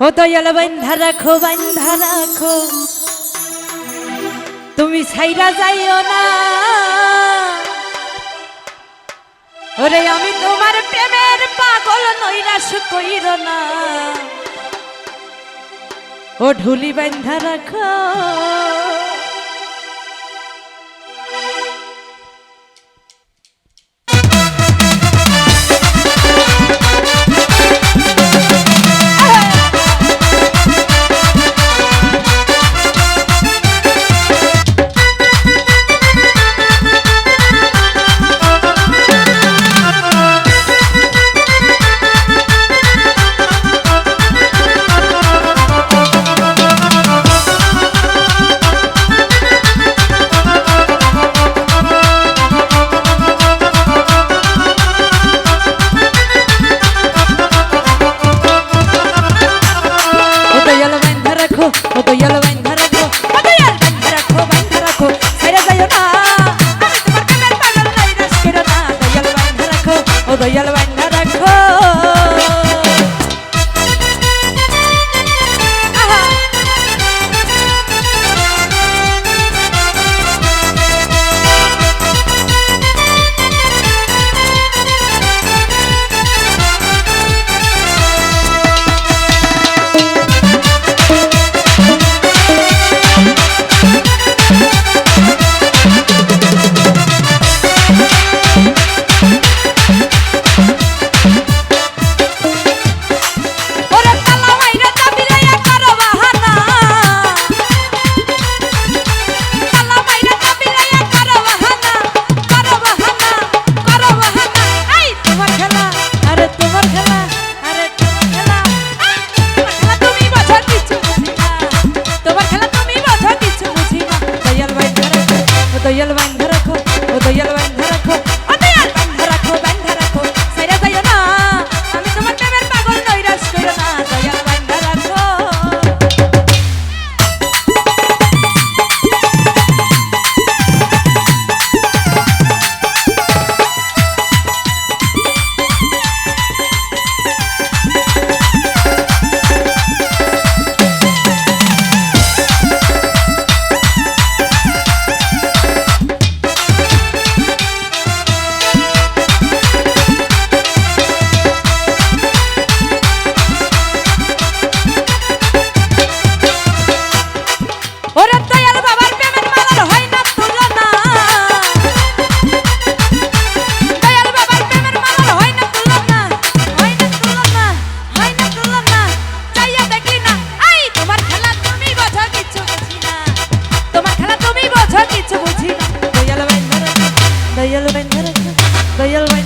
ও দয়াল বান্ধা, রাখো বান্ধা, রাখো। তুমি ছাইরা যাইও না। ওরে, আমি তোমার প্রেমের পাগল নৈরাস কইর না। ও ঢুলি বান্ধা, রাখো। yo lo vengo. soy el